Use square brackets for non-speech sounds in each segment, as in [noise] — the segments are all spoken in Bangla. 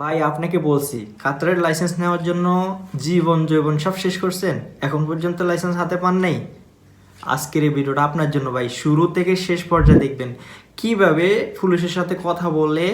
ভাই, আপনাকে বলছি, কাতারের লাইসেন্স নেওয়ার জন্য জীবন জৈবন সব শেষ করছেন? এখন পর্যন্ত লাইসেন্স হাতে পান নাই? আজকের এই ভিডিওটা আপনার জন্য ভাই, শুরু থেকে শেষ পর্যায়ে দেখবেন। কীভাবে পুলিশের সাথে কথা বলে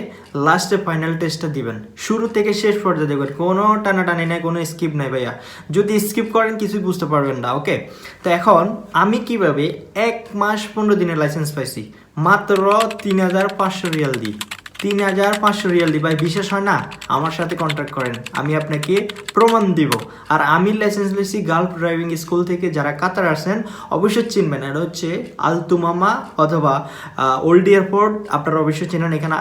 লাস্টে ফাইনাল টেস্টটা দিবেন? শুরু থেকে শেষ পর্যায়ে দেখবেন, কোনো টানাটানি নেই, কোনো স্কিপ নাই ভাইয়া। যদি স্কিপ করেন, কিছুই বুঝতে পারবেন না ওকে তো এখন আমি কীভাবে এক মাস পনেরো দিনের লাইসেন্স পাইছি? মাত্র তিন হাজার পাঁচশো রিয়াল দিই। তিন হাজার পাঁচশো রিয়াল দি, ভাই, বিশেষ হয় না? আমার সাথে কন্ট্যাক্ট করেন, আমি আপনাকে প্রমাণ দিব। আর আমি লাইসেন্স লিছি গার্লফ ড্রাইভিং স্কুল থেকে, যারা কাতার আসেন, অবশ্যই চিনবেন। এটা হচ্ছে আলতুমামা অথবা ওল্ড এয়ারপোর্ট আপনারা অবশ্যই চিনেন, এখানে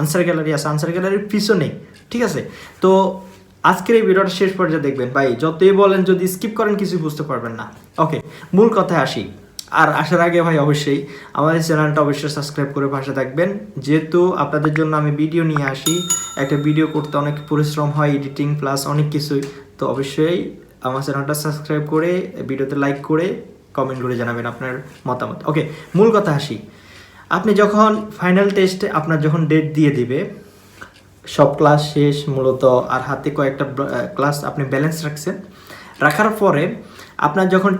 আনসার গ্যালারি আছে। আনসার গ্যালারির পিছনে, ঠিক আছে? তো আজকের এই ভিডিওটা শেষ পর্যায়ে দেখবেন। ভাই, যতই বলেন, যদি স্কিপ করেন কিছু বুঝতে পারবেন না। ওকে মূল কথায় আসি। আর আসার আগে ভাই অবশ্যই আমাদের চ্যানেলটা অবশ্যই সাবস্ক্রাইব করে পাশে থাকবেন। যেহেতু আপনাদের জন্য আমি ভিডিও নিয়ে আসি, একটা ভিডিও করতে অনেক পরিশ্রম হয়, এডিটিং প্লাস অনেক কিছুই। তো অবশ্যই আমার চ্যানেলটা সাবস্ক্রাইব করে, ভিডিওতে লাইক করে কমেন্ট করে জানাবেন আপনার মতামত। ওকে মূল কথা আসি। আপনি যখন ফাইনাল টেস্টে আপনার যখন ডেট দিয়ে দিবে, সব ক্লাস শেষ, মূলত আর হাতে কয়েকটা ক্লাস আপনি ব্যালেন্স রাখছেন, রাখার পরে আপনার যখন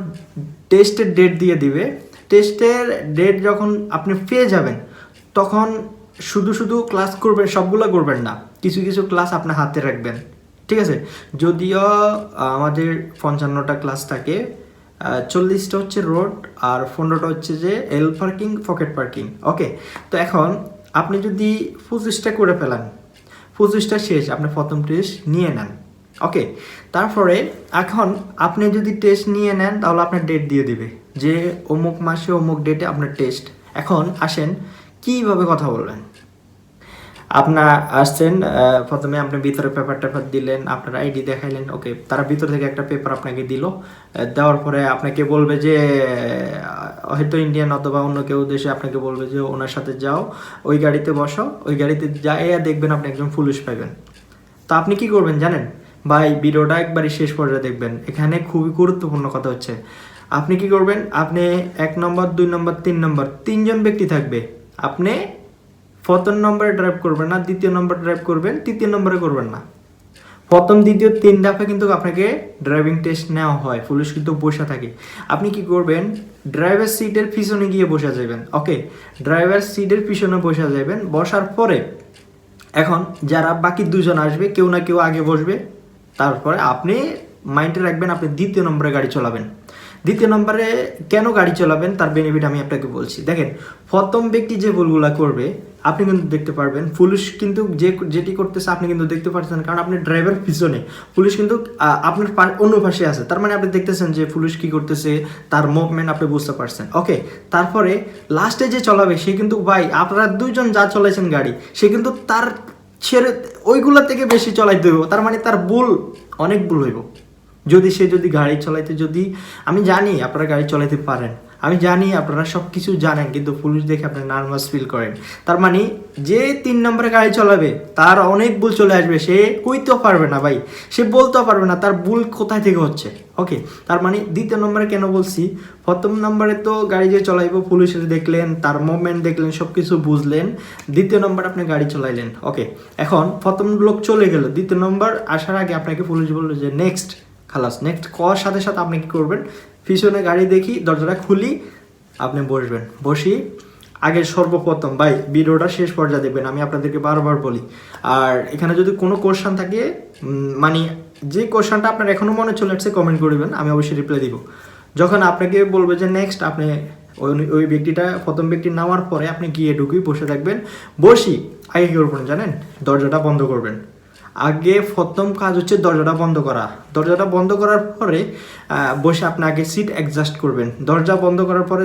টেস্টের ডেট দিয়ে দিবে। টেস্টের ডেট যখন আপনি পেয়ে যাবেন, তখন শুধু শুধু ক্লাস করবেন, সবগুলো করবেন না, কিছু কিছু ক্লাস আপনার হাতে রাখবেন। ঠিক আছে? যদিও আমাদের পঞ্চান্নটা ক্লাস থাকে চল্লিশটা হচ্ছে রোড আর পনেরোটা হচ্ছে যে L parking pocket parking okay তো এখন আপনি যদি পঁচিশটা করে ফেলান, পঁচিশটা শেষ, আপনি প্রথম টেস্ট নিয়ে নেন ওকে তারপরে এখন আপনি যদি টেস্ট নিয়ে নেন, তাহলে আপনার ডেট দিয়ে দিবে। যে অমুক মাসে অমুক ডেটে আপনার টেস্ট এখন আসেন, কীভাবে কথা বলবেন? আপনার আসছেন প্রথমে আপনি ভিতরে পেপার টেপার দিলেন, আপনার আইডি দেখাইলেন ওকে তারা ভিতর থেকে একটা পেপার আপনাকে দিল। দেওয়ার পরে আপনাকে বলবে যে হয়তো ইন্ডিয়ান অথবা অন্য কেউ দেশে আপনাকে বলবে যে, ওনার সাথে যাও, ওই গাড়িতে বসো, ওই গাড়িতে যাইয়া দেখবেন আপনি একজন পুলিশ পাইবেন। তা আপনি কি করবেন জানেন? ভাই, ভিডিওটা একবারই শেষ পর্যায়ে দেখবেন। এখানে খুবই গুরুত্বপূর্ণ কথা হচ্ছে। আপনি কি করবেন? আপনি এক নম্বর, দুই নম্বর, তিন নম্বর, তিনজন ব্যক্তি থাকবে। আপনি প্রথম নম্বরে ড্রাইভ করবেন না, দ্বিতীয় নম্বর ড্রাইভ করবেন, তৃতীয় নম্বরে করবেন না। প্রথম, দ্বিতীয়, তিন ধাপে কিন্তু আপনাকে ড্রাইভিং টেস্ট নেওয়া হয়। পুলিশ কিন্তু বসে থাকে। আপনি কি করবেন? ড্রাইভার সিটের পিছনে গিয়ে বসে যাবেন। ওকে ড্রাইভার সিটের পিছনে বসে যাবেন। বসার পরে, এখন যারা বাকি দুজন আসবে, কেউ না কেউ আগে বসবে। তারপরে আপনি মাইন্ডে রাখবেন, আপনি দ্বিতীয় নম্বরে গাড়ি চালাবেন। দ্বিতীয় নম্বরে কেন গাড়ি চালাবেন? তার বেনিফিট আমি আপনাকে বলছি। দেখেন, প্রথম ব্যক্তি যে ভুলগুলা করবে, আপনি কিন্তু দেখতে পারবেন। পুলিশ কিন্তু যে যেটি করতেছে, আপনি কিন্তু দেখতে পাচ্ছেন কারণ আপনি ড্রাইভার পিছনে। পুলিশ কিন্তু আপনার অন্য পাশে আছে। তার মানে আপনি দেখতেছেন যে পুলিশ কি করতেছে, তার মুভমেন্ট আপনি বুঝতে পারছেন। ওকে তারপরে লাস্টে যে চলাবে, সে কিন্তু, ভাই, আপনারা দুইজন যা চলাইছেন গাড়ি, সে কিন্তু তার ছেড়ে ওইগুলা থেকে বেশি চলাইতে হইব। তার মানে তার ভুল, অনেক ভুল হইব। যদি সে যদি গাড়ি চলাইতে, যদি, আমি জানি আপনারা গাড়ি চলাইতে পারেন। আমি জানি আপনারা সব কিছু জানেন, কিন্তু পুলিশ দেখে আপনি নার্ভাস ফিল করেন। তার মানে যে তিন নম্বরে গাড়ি চলাবে, তার অনেক ভুল চলে আসবে, সে কইতেও পারবে না ভাই। সে বলতেও পারবে না তার ভুল কোথায় থেকে হচ্ছে ওকে তার মানে দ্বিতীয় নম্বরে কেন বলছি, প্রথম নম্বরে তো গাড়ি যে চলাইবো পুলিশের দেখলেন, তার মুভমেন্ট দেখলেন সব কিছু বুঝলেন, দ্বিতীয় নম্বর আপনি গাড়ি চলাইলেন ওকে এখন প্রথম লোক চলে গেল, দ্বিতীয় নম্বর আসার আগে আপনাকে পুলিশ বলল যে নেক্সট খালাস। নেক্সট করার সাথে সাথে আপনি কী করবেন? পিছনে গাড়ি দেখি, দরজাটা খুলি, আপনি বসবেন। বসি আগে সর্বপ্রথম, ভাই, ভিডিওটা শেষ পর্যায়ে দেখবেন, আমি আপনাদেরকে বারবার বলি। আর এখানে যদি কোনো কোশ্চান থাকে মানে যে কোশ্চানটা আপনার এখনও মনে চলে আসছে কমেন্ট করবেন, আমি অবশ্যই রিপ্লাই দিব। যখন আপনাকে বলবে যে নেক্সট আপনি ওই ওই ব্যক্তিটা, প্রথম ব্যক্তি নামার পরে আপনি গিয়ে ঢুকি বসে থাকবেন। বসি, আগে কী করবেন জানেন? দরজাটা বন্ধ করবেন। আগে প্রথম কাজ হচ্ছে দরজাটা বন্ধ করা। দরজাটা বন্ধ করার পরে বসে আপনি আগে সিট অ্যাডজাস্ট করবেন। দরজা বন্ধ করার পরে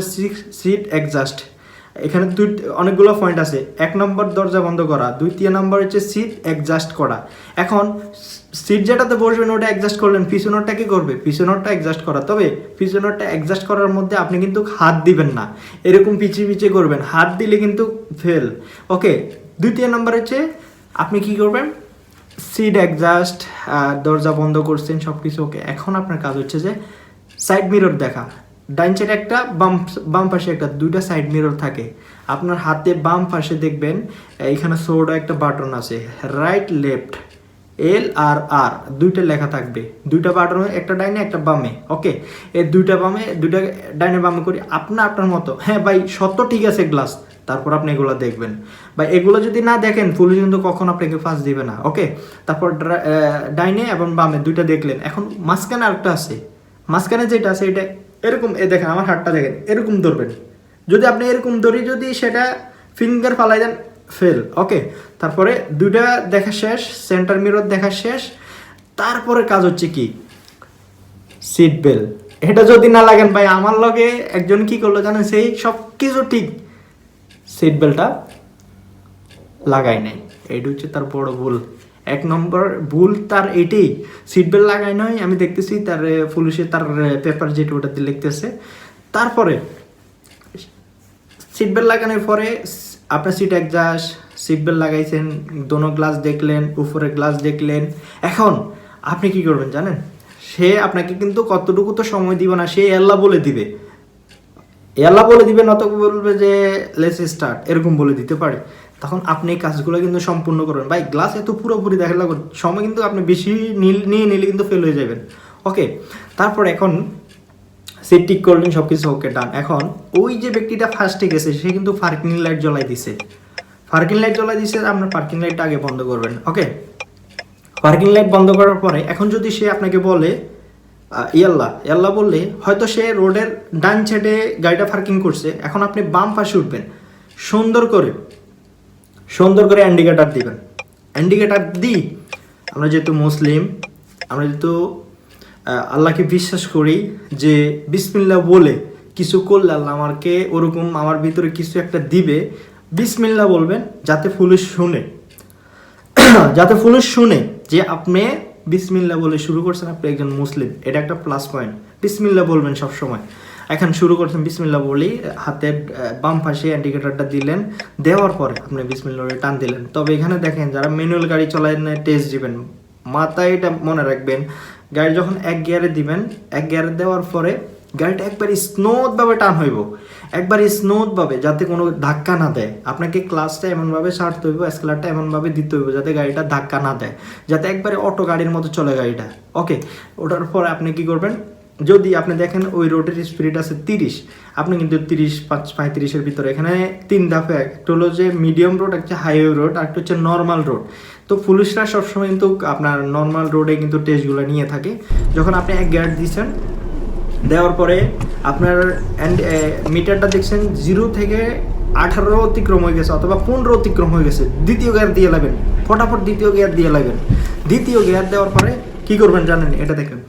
সিট অ্যাডজাস্ট এখানে দুই, অনেকগুলো পয়েন্ট আছে। এক নম্বর দরজা বন্ধ করা, দ্বিতীয় নম্বর হচ্ছে সিট অ্যাডজাস্ট করা। এখন সিট যেটাতে বসবেন, ওটা অ্যাডজাস্ট করলেন, পিছনেরটা কি করবে? পিছনেরটা অ্যাডজাস্ট করা। তবে পিছনেরটা অ্যাডজাস্ট করার মধ্যে আপনি কিন্তু হাত দিবেন না। এরকম পিছিয়ে পিছিয়ে করবেন। হাত দিলে কিন্তু ফেল ওকে দ্বিতীয় নম্বর হচ্ছে, আপনি কি করবেন? সিট অ্যাডজাস্ট দরজা বন্ধ করছেন সব কিছু ওকে এখন আপনার কাজ হচ্ছে যে সাইড মিরর দেখা। ডাইন সাইডে একটা, বাম বাম পাশে একটা, দুইটা সাইড মিরর থাকে। আপনার হাতে বাম পাশে দেখবেন, এইখানে ছোট একটা বাটন আছে। রাইট লেফট এল আর আর দুইটা লেখা থাকবে। দুইটা বাটন একটা ডাইনে, একটা বামে ওকে এই দুইটা বামে, দুইটা ডাইনে বামে করি আপনার আপনার মতো হ্যাঁ ভাই, সত্য ঠিক আছে গ্লাস তারপর আপনি এগুলো দেখবেন। বা এগুলো যদি না দেখেন পুলিশ কিন্তু কখন আপনাকে ফাঁস দিবে না, ওকে? তারপর ডাইনে এবং বামে দুইটা দেখলেন। এখন মাঝখানে আরেকটা আছে। মাঝখানে যেটা আছে, এটা এরকম, এ দেখেন, আমার হাতটা দেখেন, এরকম ধরবেন। যদি আপনি এরকম ধরি, যদি সেটা ফিঙ্গার ফালাই দেন ফেল ওকে? তারপরে দুইটা দেখা শেষ সেন্টার মিরর দেখা শেষ। তারপরে কাজ হচ্ছে কি? সিট বেল্ট এটা যদি না লাগেন ভাই, আমার লগে একজন কি করল জানেন? সেই সব কিছু ঠিক সিট বেল্টটা লাগাই নাই এইটা হচ্ছে তার বড় ভুল। এক নম্বর ভুল তার এটাই সিট বেল্ট লাগাই নয় আমি দেখতেছি তার পুলিশে তার পেপার যেটা ওটাতে লিখতেছে। তারপরে সিট বেল্ট লাগানোর পরে, আপনার সিট অ্যাডজাস্ট সিট বেল্ট লাগাইছেন, দোনো গ্লাস দেখলেন উপরে গ্লাস দেখলেন। এখন আপনি কি করবেন জানেন? সে আপনাকে কিন্তু কতটুকু তো সময় দিবে না, সে এল্লা বলে দিবে। আল্লাহ বলে দিবে নত বলবে যে লেস স্টার্ট এরকম বলে দিতে পারে। তখন আপনি এই কাজগুলো কিন্তু সম্পূর্ণ করবেন। ভাই গ্লাস এত পুরোপুরি দেখা লাগবে সময় কিন্তু আপনি বেশি নিয়ে নিলে কিন্তু ফেল হয়ে যাবেন। ওকে তারপর এখন সে ঠিক করলেন সব কিছু ওকে ডান এখন ওই যে ব্যক্তিটা ফার্স্টে গেছে, সে কিন্তু পার্কিং লাইট জ্বলাই দিছে। পার্কিং লাইট জ্বলাই দিছে, আপনার পার্কিং লাইটটা আগে বন্ধ করবেন। ওকে পার্কিং লাইট বন্ধ করার পরে এখন যদি সে আপনাকে বলে ইয়াল্লা ইয়াল্লা বললে, হয়তো সে রোডের ডান সাইডে গাড়িটা পার্কিং করছে, এখন আপনি বাম পাশে উঠবেন। সুন্দর করে সুন্দর করে ইন্ডিকেটার দিবেন। ইন্ডিকেটার দিই, আমরা যেহেতু মুসলিম, আমরা যেহেতু আল্লাহকে বিশ্বাস করি যে বিসমিল্লা বলে কিছু করলে আল্লাহ আমাকে ওরকম আমার ভিতরে কিছু একটা দিবে বিসমিল্লা বলবেন, যাতে পুলিশ শুনে। [clears throat] যাতে পুলিশ শুনে যে আপনি বিসমিল্লা বলে শুরু করছেন আপনি একজন মুসলিম, এটা একটা প্লাস পয়েন্ট বিসমিল্লা বলবেন সব সময় এখন শুরু করছেন বিসমিল্লা বলি হাতের বাম পাশে ইন্ডিকেটরটা দিলেন, দেওয়ার পরে আপনি বিসমিল্লা টান দিলেন। তবে এখানে দেখেন, যারা ম্যানুয়াল গাড়ি চলায় টেস্ট দিবেন, মাথায় এটা মনে রাখবেন, গাড়ি যখন এক গিয়ারে দিবেন, এক গিয়ারে দেওয়ার পরে গাড়িটা একবার স্নোদভাবে টান হইব। একবার স্নোদভাবে যাতে কোনো ধাক্কা না দেয়। আপনাকে ক্লাসটা এমনভাবে ছাড়তে হইব, স্কেলারটা এমনভাবে দিতে হইব, যাতে গাড়িটা ধাক্কা না দেয়। যাতে একবারে অটো গাড়ির মতো চলে গাড়িটা। ওকে, ওটার পরে আপনি কি করবেন? যদি আপনি দেখেন ওই রোডের স্পিড আছে তিরিশ, আপনি কিন্তু তিরিশ, পাঁচ, পঁয়ত্রিশের ভিতরে। এখানে তিন ধাপে, একটা হলো যে মিডিয়াম রোড একটা হাইওয়ে রোড আর একটা হচ্ছে নর্মাল রোড তো পুলিশরা সবসময় কিন্তু আপনার নর্মাল রোডে কিন্তু টেস্টগুলো নিয়ে থাকে। যখন আপনি এক গ্যাট দিচ্ছেন দেওয়ার পরে আপনার মিটারটা দেখছেন জিরো থেকে আঠারো অতিক্রম হয়ে গেছে অথবা পনেরো অতিক্রম হয়ে গেছে। দ্বিতীয় গিয়ার দিয়ে লাগবেন ফটাফট দ্বিতীয় গিয়ার দিয়ে লাগবেন দ্বিতীয় গিয়ার দেওয়ার পরে কি করবেন জানেন? এটা দেখেন।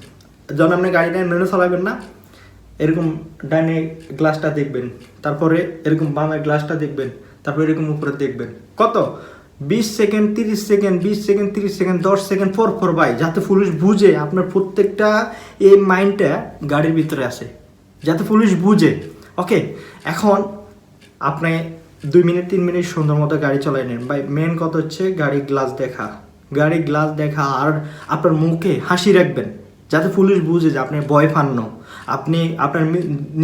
যখন আপনি গাড়িটা মেনু চালাবেন না, এরকম ডাইনে গ্লাসটা দেখবেন। তারপরে এরকম বামের গ্লাসটা দেখবেন। তারপরে এরকম উপরে দেখবেন। কত? বিশ সেকেন্ড, তিরিশ সেকেন্ড, বিশ সেকেন্ড, তিরিশ সেকেন্ড, দশ সেকেন্ড, পর পর বাই যাতে পুলিশ বুঝে আপনার প্রত্যেকটা এই মাইন্ডটা গাড়ির ভিতরে আসে, যাতে পুলিশ বুঝে। ওকে, এখন আপনি দুই মিনিট, তিন মিনিট সুন্দর মতো গাড়ি চালাই নেন। ভাই মেন কথা হচ্ছে গাড়ি গ্লাস দেখা। গাড়ি গ্লাস দেখা আর আপনার মুখে হাসি রাখবেন, যাতে পুলিশ বুঝে যে আপনি ভয় পান না। আপনি আপনার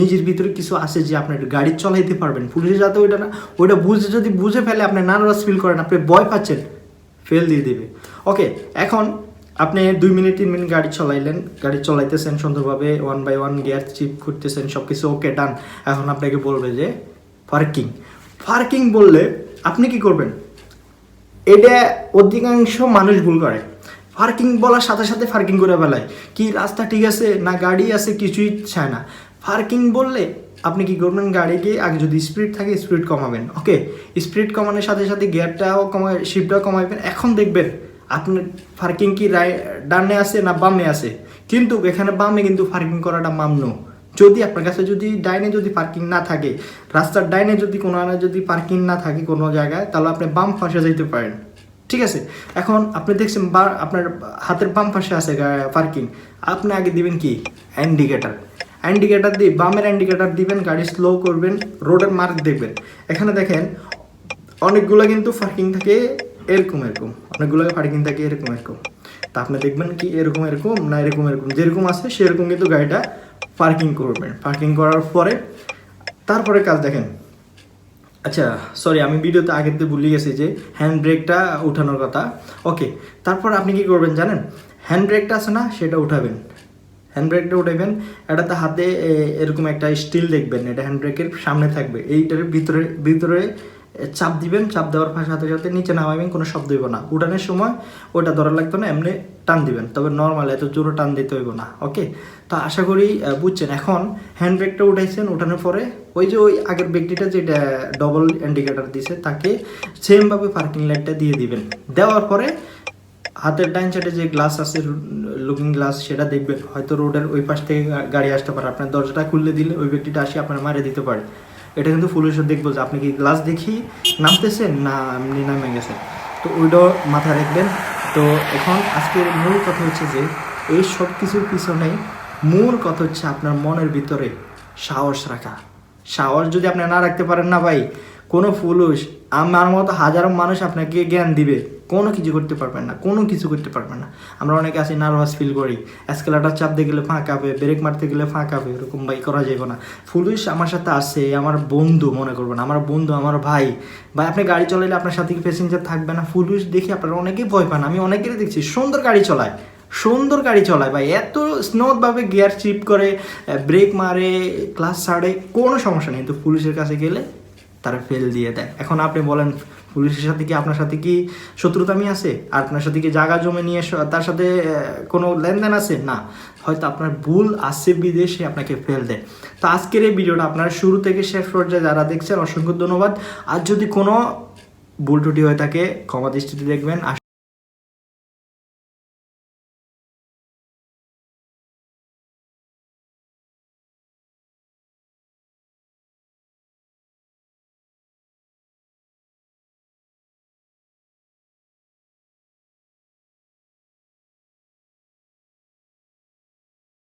নিজের ভিতরে কিছু আছে যে আপনি গাড়ি চলাইতে পারবেন। পুলিশ যাতে ওইটা না, ওইটা বুঝে, যদি বুঝে ফেলে আপনি নার্ভাস ফিল করেন, আপনি ভয় পাচ্ছেন, ফেল দিয়ে দেবে। ওকে এখন আপনি দুই মিনিট তিন মিনিট গাড়ি চলাইলেন, গাড়ি চলাইতেছেন সুন্দরভাবে ওয়ান বাই ওয়ান গিয়ার চিপ করতেছেন সব কিছু ওকে ডান এখন আপনাকে বলবে যে পার্কিং পার্কিং বললে আপনি কি করবেন? এটা অধিকাংশ মানুষ ভুল করে। পার্কিং বলার সাথে সাথে পার্কিং করে ফেলায়। কি রাস্তা ঠিক আছে না গাড়ি আছে কিছুই চায় না। পার্কিং বললে আপনি কি করবেন? গাড়িকে আগে যদি স্পিড থাকে স্পিড কমাবেন। ওকে স্পিড কমানোর সাথে সাথে গিয়ারটাও কমায় শিপটাও কমাবেন এখন দেখবেন আপনার পার্কিং কি রাই ডানে আছে না বামে আছে? কিন্তু এখানে বামে কিন্তু পার্কিং করাটা মামনো যদি আপনার কাছে যদি ডাইনে যদি পার্কিং না থাকে, রাস্তার ডাইনে যদি কোনো যদি পার্কিং না থাকে কোনো জায়গায়, তাহলে আপনি বাম পাশে যাইতে পারেন। ঠিক আছে? এখন আপনি দেখছেন বা আপনার হাতের বাম পাশে আছে পার্কিং আপনি আগে দিবেন কি? ইন্ডিকেটার ইন্ডিকেটার দিয়ে, বামের ইন্ডিকেটার দিবেন, গাড়ি স্লো করবেন রোডের মার্ক দেখবেন। এখানে দেখেন, অনেকগুলো কিন্তু পার্কিং থাকে এরকম এরকম। অনেকগুলো পার্কিং থাকে এরকম এরকম। তা আপনি দেখবেন কি এরকম এরকম না এরকম এরকম। যেরকম আছে, সেরকম কিন্তু গাড়িটা পার্কিং করবেন। পার্কিং করার পরে, তারপরে কাজ দেখেন। আচ্ছা সরি আমি ভিডিওতে আগেতে ভুলে গেছি যে হ্যান্ড ব্রেকটা উঠানোর কথা। ওকে তারপর আপনি কি করবেন জানেন? হ্যান্ড ব্রেকটা আছে না, সেটা উঠাবেন। হ্যান্ড ব্রেকটা উঠাবেন, এটাতে হাতে এরকম একটা স্টিল দেখবেন, এটা হ্যান্ড ব্রেকের সামনে থাকবে। এইটার ভিতরে ভিতরে চাপ দিবেন, চাপ দেওয়ার সাথে সাথে নিচে নামাবেন কোনো শব্দ হইব না। উঠানোর সময় ওটা ধরা লাগতো না, এমনি টান দিবেন। তবে নর্মাল এত জোরে টান দিতে হইব না ওকে তো আশা করি বুঝছেন। এখন হ্যান্ড ব্রেকটা উঠাইছেন, উঠানোর পরে ওই যে ওই আগের ব্যক্তিটা যেটা ডবল ইন্ডিকেটার দিছে, তাকে সেমভাবে পার্কিং লাইটটা দিয়ে দিবেন। দেওয়ার পরে হাতের ডাইন সাইডে যে গ্লাস আছে লুকিং গ্লাস সেটা দেখবেন। হয়তো রোডের ওই পাশ থেকে গাড়ি আসতে পারে। আপনার দরজাটা খুললে দিলে ওই ব্যক্তিটা আসি, আপনার মারে দিতে পারে। এটা কিন্তু পুলিশও দেখব যে আপনি কি গ্লাস দেখি নামতেছেন না এমনি নামে গেছেন। তো ওইটাও মাথায় রাখবেন। তো এখন আজকের মূল কথা হচ্ছে যে, এই সব কিছুর পিছনে মূল কথা হচ্ছে আপনার মনের ভিতরে সাহস রাখা। সাহস যদি আপনি না রাখতে পারেন না ভাই কোনো পুরুষ আমার মতো হাজারো মানুষ আপনাকে জ্ঞান দিবে। কোনো কিছু করতে পারবেন না, কোনো কিছু করতে পারবেন না। আমরা অনেকে আছি নার্ভাস ফিল করি। এসকেলেটার চাপ দিয়ে গেলে ফাঁকাবে ব্রেক মারতে গেলে ফাঁকাবে এরকম ভাই করা যাবে না। পুলিশ আমার সাথে আছে, আমার বন্ধু মনে করবেন, আমার বন্ধু, আমার ভাই। ভাই, আপনি গাড়ি চলাইলে আপনার সাথে প্যাসেঞ্জার থাকবে না? পুলিশ দেখি আপনারা অনেকেই ভয় পান, আমি অনেকেরই দেখছি, সুন্দর গাড়ি চলায়, সুন্দর গাড়ি চলায়। ভাই, এত স্নোভাবে গিয়ার চিপ করে ব্রেক মারে ক্লাস ছাড়ে, কোনো সমস্যা নেই। কিন্তু পুলিশের কাছে গেলে তারা ফেল দিয়ে দেয়। এখন আপনি বলেন, পুলিশের সাথে কি আপনার সাথে কি শত্রুতামি আছে? আপনার সাথে কি জায়গা জমে নিয়ে তার সাথে কোনো লেনদেন আছে? না। হয়তো আপনার ভুল আছে বিদেশে, আপনাকে ফেল দেয়। তো আজকের এই ভিডিওটা আপনার শুরু থেকে শেষ পর্যায়ে যারা দেখছেন, অসংখ্য ধন্যবাদ। আর যদি কোনো ভুল টুটি হয়ে থাকে, ক্ষমা দৃষ্টিতে দেখবেন।